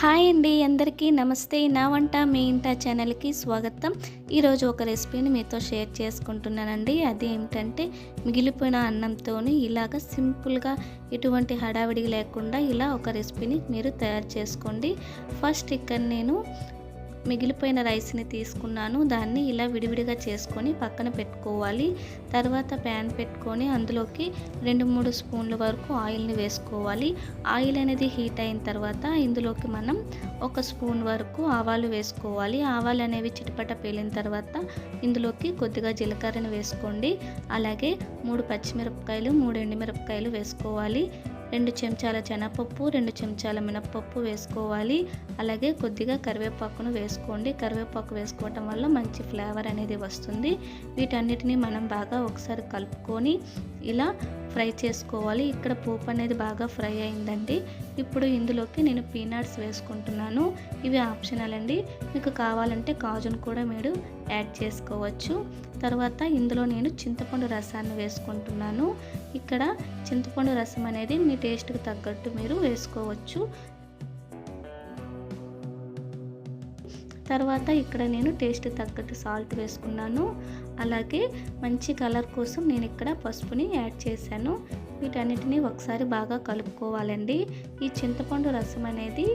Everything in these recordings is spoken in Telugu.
హాయ్ అండి అందరికీ నమస్తే. నా వంట మీ ఇంట ఛానల్కి స్వాగతం. ఈరోజు ఒక రెసిపీని మీతో షేర్ చేసుకుంటున్నానండి. అది ఏమిటంటే మిగిలిపోయిన అన్నంతో ఇలాగ సింపుల్గా ఎటువంటి హడావిడి లేకుండా ఇలా ఒక రెసిపీని మీరు తయారు చేసుకోండి. ఫస్ట్ ఇక్కడ నేను మిగిలిపోయిన రైస్ని తీసుకున్నాను. దాన్ని ఇలా విడివిడిగా చేసుకొని పక్కన పెట్టుకోవాలి. తర్వాత ప్యాన్ పెట్టుకొని అందులోకి రెండు మూడు స్పూన్ల వరకు ఆయిల్ని వేసుకోవాలి. ఆయిల్ అనేది హీట్ అయిన తర్వాత ఇందులోకి మనం ఒక స్పూన్ వరకు ఆవాలు వేసుకోవాలి. ఆవాలు అనేవి చిటపట పేలిన తర్వాత ఇందులోకి కొద్దిగా జీలకర్రను వేసుకోండి. అలాగే మూడు పచ్చిమిరపకాయలు మూడు ఎండుమిరపకాయలు వేసుకోవాలి. రెండు చెంచాల శనగపప్పు రెండు చెంచాల మినప్పప్పు వేసుకోవాలి. అలాగే కొద్దిగా కరివేపాకును వేసుకోండి. కరివేపాకు వేసుకోవటం వల్ల మంచి ఫ్లేవర్ అనేది వస్తుంది. వీటన్నిటిని మనం బాగా ఒకసారి కలుపుకొని ఇలా ఫ్రై చేసుకోవాలి. ఇక్కడ పోపు అనేది బాగా ఫ్రై అయిందండి. ఇప్పుడు ఇందులోకి నేను పీనట్స్ వేసుకుంటున్నాను. ఇవి ఆప్షనల్ అండి. మీకు కావాలంటే కాజును కూడా మీరు యాడ్ చేసుకోవచ్చు. తర్వాత ఇందులో నేను చింతపండు రసాన్ని వేసుకుంటున్నాను. ఇక్కడ చింతపండు రసం అనేది మీ టేస్ట్కి తగ్గట్టు మీరు వేసుకోవచ్చు. తర్వాత ఇక్కడ నేను టేస్ట్ తగ్గట్టు సాల్ట్ వేసుకున్నాను. అలాగే మంచి కలర్ కోసం నేను ఇక్కడ పసుపుని యాడ్ చేశాను. వీటన్నిటిని ఒకసారి బాగా కలుపుకోవాలండి. ఈ చింతపండు రసం అనేది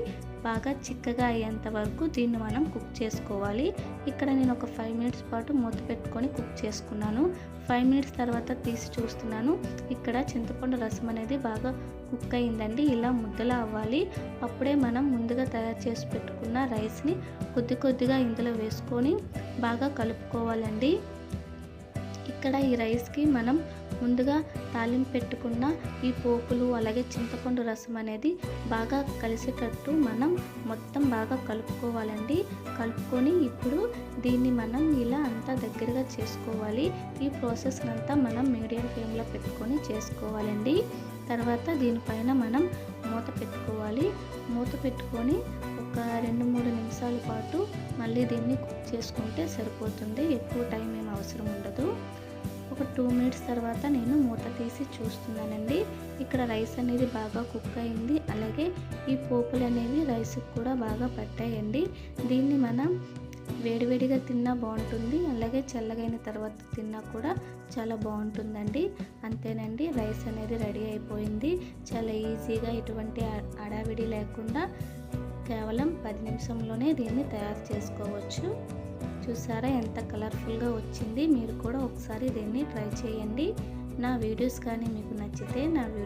బాగా చిక్కగా అయ్యేంత వరకు దీన్ని మనం కుక్ చేసుకోవాలి. ఇక్కడ నేను ఒక ఫైవ్ మినిట్స్ పాటు మూత పెట్టుకొని కుక్ చేసుకున్నాను. ఫైవ్ మినిట్స్ తర్వాత తీసి చూస్తున్నాను. ఇక్కడ చింతపండు రసం అనేది బాగా కుక్ అయిందండి ఇలా ముద్దలా అవ్వాలి. అప్పుడే మనం ముందుగా తయారు చేసి పెట్టుకున్న రైస్ని కొద్ది కొద్దిగా ఇందులో వేసుకొని బాగా కలుపుకోవాలండి. ఇక్కడ ఈ రైస్కి మనం ముందుగా తాలింపు పెట్టుకున్న ఈ పోపులు అలాగే చింతపండు రసం అనేది బాగా కలిసేటట్టు మనం మొత్తం బాగా కలుపుకోవాలండి. కలుపుకొని ఇప్పుడు దీన్ని మనం ఇలా అంతా దగ్గరగా చేసుకోవాలి. ఈ ప్రాసెస్ అంతా మనం మీడియం ఫ్లేమ్లో పెట్టుకొని చేసుకోవాలండి. తర్వాత దీనిపైన మనం మూత పెట్టుకోవాలి. మూత పెట్టుకొని ఒక రెండు మూడు నిమిషాల పాటు మళ్ళీ దీన్ని కుక్ చేసుకుంటే సరిపోతుంది. ఎక్కువ టైం ఏం అవసరం ఉండదు. ఒక టూ మినిట్స్ తర్వాత నేను మూత తీసి చూస్తున్నానండి. ఇక్కడ రైస్ అనేది బాగా కుక్ అయింది. అలాగే ఈ పోపులు అనేవి రైస్కి కూడా బాగా పట్టాయండి. దీన్ని మనం వేడివేడిగా తిన్నా బాగుంటుంది. అలాగే చల్లగైన తర్వాత తిన్నా కూడా చాలా బాగుంటుందండి. అంతేనండి రైస్ అనేది రెడీ అయిపోయింది. చాలా ఈజీగా ఎటువంటి అడావిడి లేకుండా కేవలం పది నిమిషంలోనే దీన్ని తయారు చేసుకోవచ్చు. చూసారా? ఎంత కలర్ఫుల్గా వచ్చింది. మీరు కూడా ఒకసారి దీన్ని ట్రై చేయండి. నా వీడియోస్ కానీ మీకు నచ్చితే నా